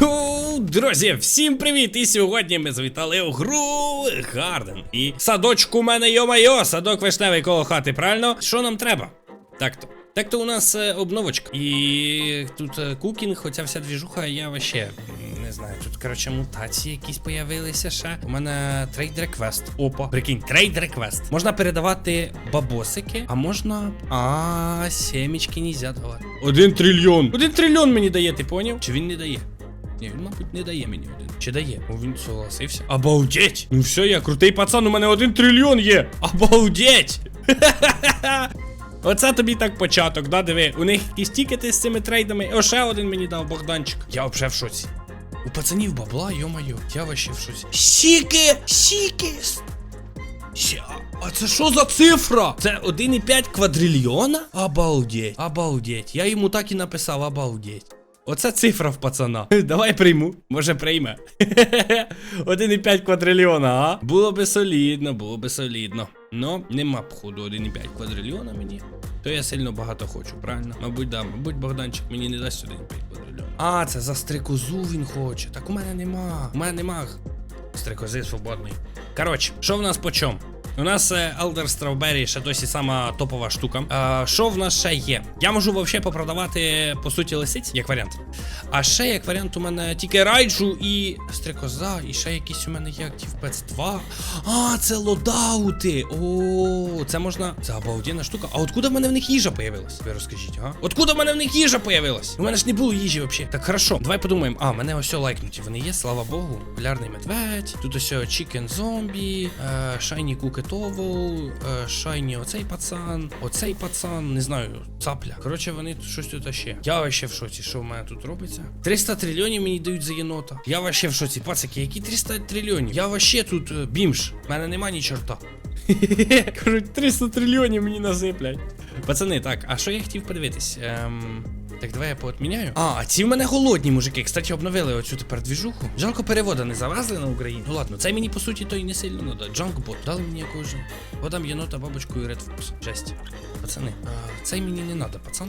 Йоу, друзі, всім привіт! І сьогодні ми завітали у гру Гарден. І садочку у мене, йо-майо, садок вишневий коло хати, правильно? Що нам треба? Так-то. Так-то у нас е, обновочка. І тут е, кукінг, хоча вся двіжуха, я вообще не знаю. Тут, коротше, мутації якісь появилися ще. У мене трейд реквест. Опа. Прикинь, трейд реквест. Можна передавати бабосики, а можна. А, сімечки нельзя давати. Один трильйон. Один трильйон мені дає, ти поняв? Чи він не дає? Ні, він, мабуть, не дає мені один. Чи дає? О, він согласився. Обалдеть! Ну все, я крутий пацан, у мене один трильйон є. Обалдеть! Оце тобі так початок, да, диви. У них якісь тікети з цими трейдами. О, ще один мені дав Богданчик. Я вже в шоці. У пацанів бабла, йо-моє, я вообще в шоці. Сіки! Сіки! А це що за цифра? Це 1,5 квадрильйона? Обалдеть, обалдеть. Я йому так і написав, обалдеть. Оце цифра в пацана. Давай прийму. Може прийме. 1,5 квадрильйона, а? Було би солідно, було би солідно. Но нема походу 1,5 квадрильйона мені. То я сильно багато хочу, правильно? Мабуть, да, мабуть, Богданчик мені не дасть 1,5 квадрильйона. А, це за стрикозу він хоче. Так у мене нема. У мене нема стрикози свободний. Коротше, що в нас по чому? У нас е, Elder Strawberry ще досі сама топова штука. А, Що в нас ще є? Я можу взагалі попродавати, по суті, лисиць, як варіант. А ще як варіант у мене тільки райджу і стрикоза, і ще якісь у мене є актив Pets 2. А, це лодаути. О, це можна. Це обалденна штука. А откуда в мене в них їжа появилась? Ви розкажіть, ага? Откуда в мене в них їжа появилась? У мене ж не було їжі взагалі. Так хорошо, давай подумаємо. А, мене ось лайкнуті. Вони є, слава Богу. Полярний медведь. Тут ось чікен зомбі, шайні кукетовол, шайні оцей пацан, оцей пацан, не знаю, цапля. Коротше, вони тут щось тут ще. Я вообще в шоці, що в мене тут робиться. 300 трильйонів мені дають за єнота. Я вообще в шоці, пацаки, які 300 трильйонів? Я вообще тут бімш бімж. У мене нема ні чорта. Кажуть, 300 трильйонів мені насиплять. Пацани, так, а що я хотів подивитись? Ем... Так, давай я поотміняю. А, а ці в мене голодні мужики. Кстати, обновили оцю тепер двіжуху. Жалко перевода не завезли на Україну. Ну ладно, це мені по суті то і не сильно надо. Джанкбот. Дали мені якого ж. Водам єнота, бабочку і редфокус. Жесть. Пацани, а, цей мені не надо, пацан.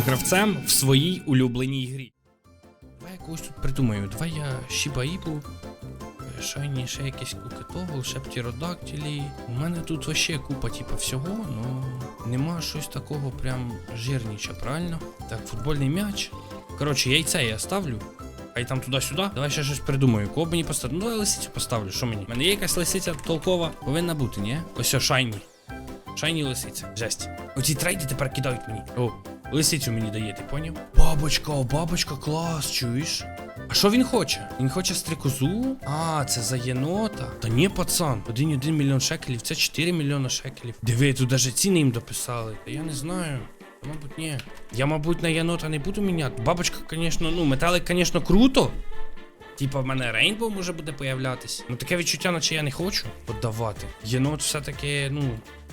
гравцем в своїй улюбленій грі. Давай якогось тут придумаю. Давай я Шібаїбу. Шайні, ще якийсь кукетовол, ще птіродактилі. У мене тут вообще купа, типа, всього, ну нема щось такого прям жирніча, правильно? Так, футбольний м'яч. Коротше, яйце я ставлю. Хай там туди-сюди. Давай ще щось придумаю. Кого мені поставити? Ну, давай лисицю поставлю. Що мені? У мене є якась лисиця толкова. Повинна бути, ні? Ось о, шайні. Шайні лисиця. Жесть. Оці трейди тепер кидають мені. О, лисицю мені дає, ти поняв? Бабочка, о, бабочка, клас, чуєш? А що він хоче? Він хоче стрикозу? А, це за єнота. Та ні, пацан, 1,1 мільйон шекелів, це 4 мільйона шекелів. Диви, тут навіть ціни їм дописали. Та я не знаю. Мабуть, ні. Я, мабуть, на єнота не буду міняти. Бабочка, звісно, ну, металик, звісно, круто. Типа в мене Рейнбоу може буде появлятись. Ну таке відчуття, наче я не хочу подавати. Єнот все-таки, ну,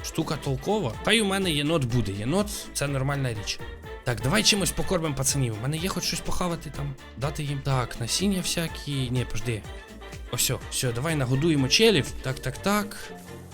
штука толкова. Та й у мене єнот буде. Єнот це нормальна річ. Так, давай чимось покормимо пацанів. У мене є хоч щось похавати там, дати їм. Так, насіння всякі. Ні, пожди. Ось, все, давай нагодуємо челів. Так, так, так.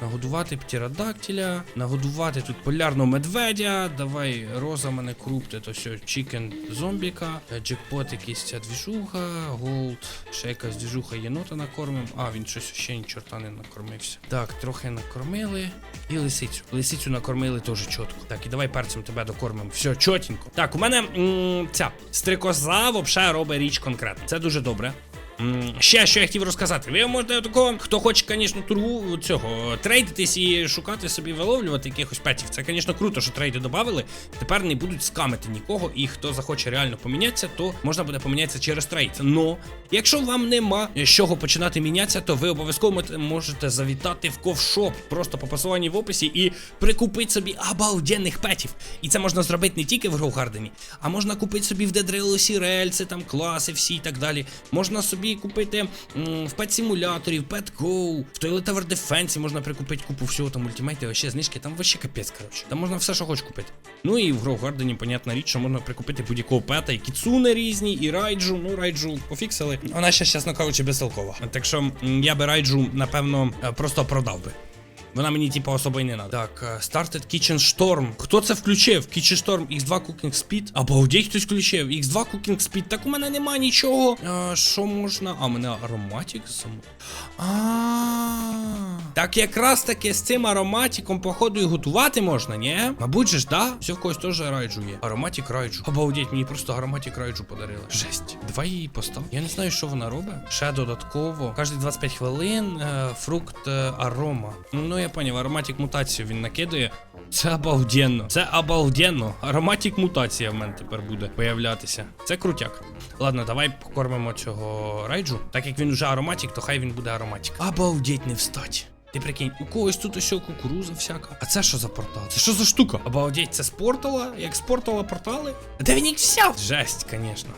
Нагодувати птеродактиля, нагодувати тут полярного медведя. Давай роза мене крупте, то все, чікен зомбіка, е, джекпот якийсь ця двіжуха, голд, ще якась двіжуха єнота накормим. А, він щось ще ні чорта не накормився. Так, трохи накормили. І лисицю. Лисицю накормили теж чітко. Так, і давай перцем тебе докормимо. Все, чотенько. Так, у мене м, ця стрикоза взагалі робить річ конкретно. Це дуже добре. Ще що я хотів розказати. Ви можете такого, хто хоче, звісно, тургу цього трейдитись і шукати собі виловлювати якихось петів. Це, звісно, круто, що трейди додали. Тепер не будуть скамити нікого, і хто захоче реально помінятися, то можна буде помінятися через трейд. Но якщо вам нема з чого починати мінятися, то ви обов'язково можете завітати в ковшоп просто по посиланні в описі і прикупити собі обалденних петів. І це можна зробити не тільки в Гроугардені, а можна купити собі в Дедрелосі рельси, там класи всі і так далі. Можна собі купити в Pet Simulator, в Pet Go, в Toilet Tower Defense можна прикупити купу всього там ультимейти, ще знижки, там вообще капець, коротше. Там можна все, що хочеш купити. Ну і в Гроугардені, понятна річ, що можна прикупити будь-якого пета, і кіцуни різні, і райджу. Ну, райджу пофіксили. Вона ще, чесно кажучи, безтолкова. Так що я би райджу, напевно, е, просто продав би. Вона мені, типу, особо й не надо. Так, е, Started Kitchen Storm. Хто це включив? Kitchen Storm X2 Cooking Speed. Обалдеть хтось включив. X2 Cooking Speed. Так у мене нема нічого. Е, Що можна? А, мене ароматик сам. А. Так якраз таки з цим ароматиком, походу, і готувати можна, ні? Мабуть же ж, да? Все в когось теж райджу є. Ароматик райджу. Обалдеть, мені просто ароматик райджу подарили. Жесть. Давай її постав. Я не знаю, що вона робить. Ще додатково. Кожні 25 хвилин е, фрукт арома. Ну, я поняв, ароматик мутацію він накидає. Це обалденно. Це обалденно. Ароматик мутація в мене тепер буде появлятися. Це крутяк. Ладно, давай покормимо цього райджу. Так як він уже ароматик, то хай він буде ароматик. Обалдеть не встать. Ти прикинь, у когось тут ось кукуруза всяка. А це що за портал? Це що за штука? Обалдеть, це з портала? Як з портала портали? А Де він їх взяв? Жесть, звісно.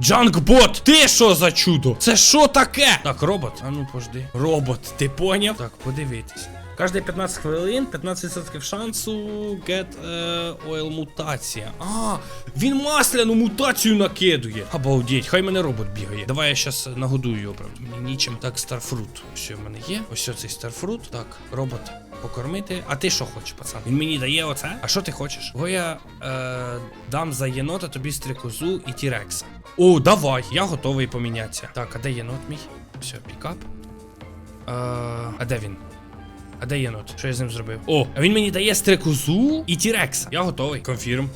Джанкбот, ти що за чудо? Це що таке? Так, робот. А ну пожди. Робот, ти поняв? Так, подивитись. Кожні 15 хвилин, 15% шансу get е, oil мутація. А, він масляну мутацію накидує. Обалдеть, хай мене робот бігає. Давай я щас нагодую його, правда. Нічим. Так, старфрут. Що в мене є? Ось цей старфрут. Так, робот. Покормити. А ти що хочеш, пацан? Він мені дає оце? А що ти хочеш? Бо я е, дам за єнота тобі стрикозу і тірекса. О, давай, я готовий помінятися. Так, а де єнот мій? Все, пікап. Е, а де він? А де єнот? Що я з ним зробив? О, а він мені дає стрекозу і тірекса. Я готовий. Конфірм.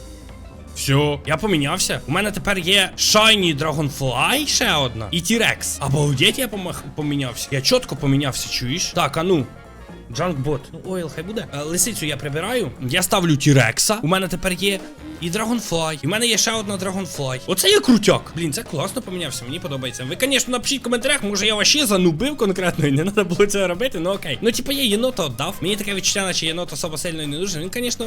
Все, я помінявся. У мене тепер є Shiny Dragonfly, ще одна. І T-Rex. Обалдеть, я помах... помінявся. Я чітко помінявся, чуєш? Так, а ну. Джанкбот. Ну, ойл, хай буде. Е, Лисицю я прибираю. Я ставлю Тірекса. У мене тепер є і Dragonfly. І в мене є ще одна Dragonfly. Оце є крутяк. Блін, це класно помінявся. Мені подобається. Ви, звісно, напишіть в коментарях, може я вообще занубив конкретно і не треба було цього робити, ну окей. Ну, типу, я єнота віддав. Мені таке відчуття, наче єнот особо сильно не нужен. Він, звісно,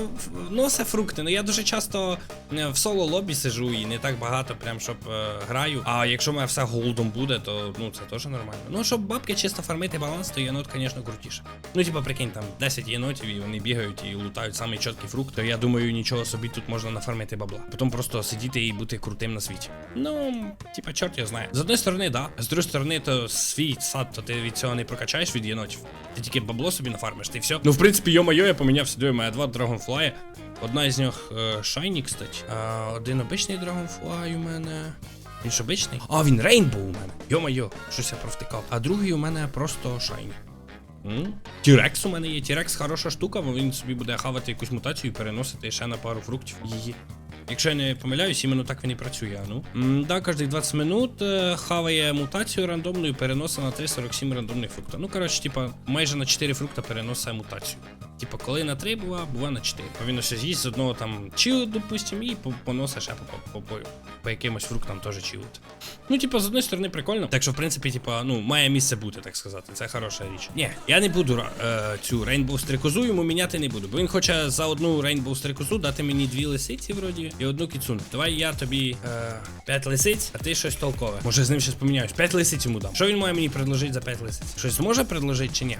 носить фрукти. Ну я дуже часто е, в соло лобі сижу і не так багато, прям щоб е, граю. А якщо в все голдом буде, то ну це теж нормально. Ну, щоб бабки чисто фармити баланс, то єнот, звісно, крутіше. Ну, типа, прикинь, там 10 єнотів і вони бігають і лутають самий чіткий фрукт, то я думаю, нічого собі тут можна нафармити бабла. Потім просто сидіти і бути крутим на світі. Ну, типа, чорт я знаю. З одної сторони, да. З другої сторони, то свій сад, то ти від цього не прокачаєш від єнотів. Ти тільки бабло собі нафармиш, ти все. Ну, в принципі, йо-моє, я помінявся до мене два Dragonfly. Одна із них е, кстати. А, один обичний Dragonfly у мене. Він ж обичний? А, він Рейнбоу у мене. Йо-моє, щось я провтикав. А другий у мене просто Shiny. Тірекс у мене є. Тірекс хороша штука, бо він собі буде хавати якусь мутацію і переносити ще на пару фруктів її. Якщо я не помиляюсь, іменно так він і працює. а Ну да, кожні 20 минут е, хаває мутацію рандомну і переносить на 347 рандомних фрукта. Ну, коротше, типа, майже на 4 фрукта переносить мутацію. Типа, коли на 3 бува, бува на 4. А він ось з'їсть з одного там чіл, допустим, і по- поносить ще по, по, по, по якимось фруктам теж чілить. Ну, типа, з одної сторони прикольно. Так що, в принципі, типа, ну, має місце бути, так сказати. Це хороша річ. Ні, я не буду е, цю рейнбоу стрикозу йому міняти не буду. Бо він хоче за одну рейнбоу стрикозу дати мені дві лисиці, вроді, і одну кіцуну. Давай я тобі е, п'ять лисиць, а ти щось толкове. Може з ним щось поміняюсь. П'ять лисиць йому дам. Що він має мені предложити за п'ять лисиць? Щось зможе предложити чи ні?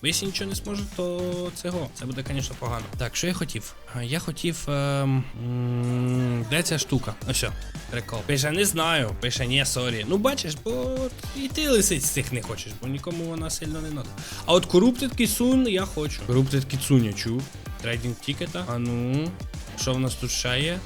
Бо якщо нічого не зможе, то цього. Це буде, звісно, погано. Так, що я хотів? Я хотів. Ем, м, де ця штука? Ось, прикол. Пише, не знаю. Пише, ні, сорі. Ну бачиш, бо і ти лисиць цих не хочеш, бо нікому вона сильно не надо. А от Corrupted Kitsune я хочу. Corrupted я чув. Трейдинг тікета. А ну. Що в нас тут ще є?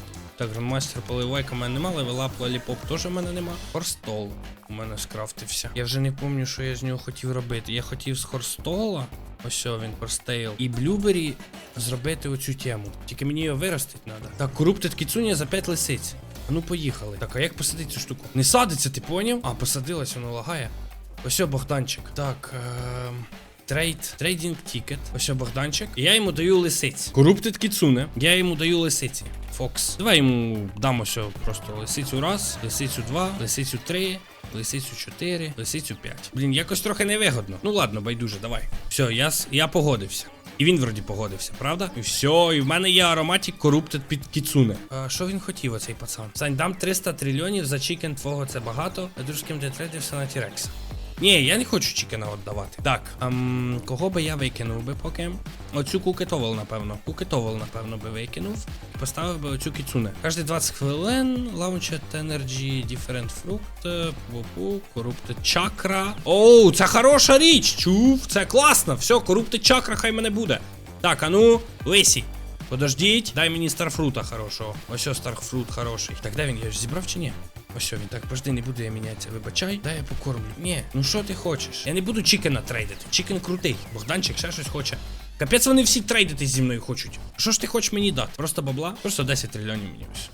Так, грандмастер поливайка в мене нема, левелап лаліпоп теж в мене нема. Хорстол у мене скрафтився. Я вже не пам'ятаю, що я з нього хотів робити. Я хотів з Хорстола, ось він Хорстейл, і Блюбері зробити оцю тему. Тільки мені його виростити треба. Так, Corrupted Kitsune за 5 лисиць. А ну поїхали. Так, а як посадити цю штуку? Не садиться, ти поняв? А, посадилась, воно лагає. Ось Богданчик. Так, ем... Трейд, трейдинг тікет. Ось о, Богданчик. І я йому даю лисиць. Коруптед кіцуне. Я йому даю лисиці. Фокс. Давай йому дам ось просто лисицю раз, лисицю два, лисицю три. Лисицю 4, лисицю 5. Блін, якось трохи невигодно. Ну ладно, байдуже, давай. Все, я, с- я погодився. І він вроді погодився, правда? І все, і в мене є ароматик коруптед під кіцуне. А що він хотів, оцей пацан? Сань, дам 300 трильйонів за чікен твого це багато, а дружким де третився на Тірекса. Ні, я не хочу чікена віддавати. Так, ем, кого би я викинув би поки? Оцю кукетовол, напевно. Кукетовол, напевно, би викинув. Поставив би оцю кіцуне. Кожні 20 хвилин, Launched Energy, Different Fruit, Пупу, Corrupted Chakra. Оу, це хороша річ! Чув, це класно. Все, Corrupted Chakra хай мене буде. Так, а ну, лисі. Подождіть, дай мені старфрута хорошого. Ось старфрут хороший. Так, де він? Я ж зібрав чи ні? Ось він так, пожди, не буду мінятися. Вибачай, дай я покормлю. Ні, ну що ти хочеш? Я не буду чікена трейдити. Чікен крутий. Богданчик ще щось хоче. Капець вони всі трейдити зі мною хочуть. Що ж ти хочеш мені дати? Просто бабла? Просто 10 трильйонів мені ось.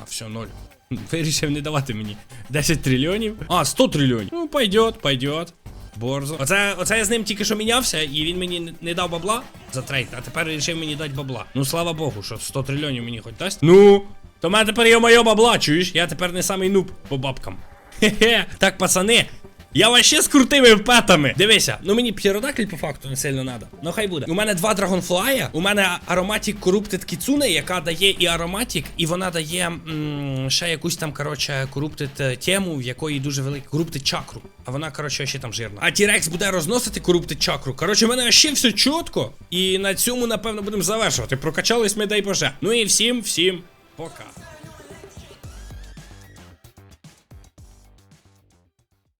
А, все, ноль. Вирішив не давати мені 10 трильйонів. А, 100 трильйонів. Ну, пойдет, пойдет. Борзо. Оце, оце я з ним тільки що мінявся, і він мені не- дав бабла за трейд, а тепер вирішив мені дати бабла. Ну слава Богу, що 100 трильйонів мені хоч дасть. Ну, то в мене тепер є моє бабла, чуєш? Я тепер не самий нуб по бабкам. Хе-хе. Так, пацани. Я вообще з крутими петами. Дивися, ну мені птеродакль по факту не сильно надо. Ну хай буде. У мене два драгонфлая, у мене ароматік Corrupted Kitsune, яка дає і ароматік, і вона дає м, ще якусь там, коротше, Corrupted е, тему, в якої дуже велика Corrupted чакру. А вона, коротше, ще там жирна. А Тірекс буде розносити Corrupted чакру. Коротше, в мене ще все чітко. І на цьому, напевно, будемо завершувати. Прокачались ми, дай Боже. Ну і всім, всім пока.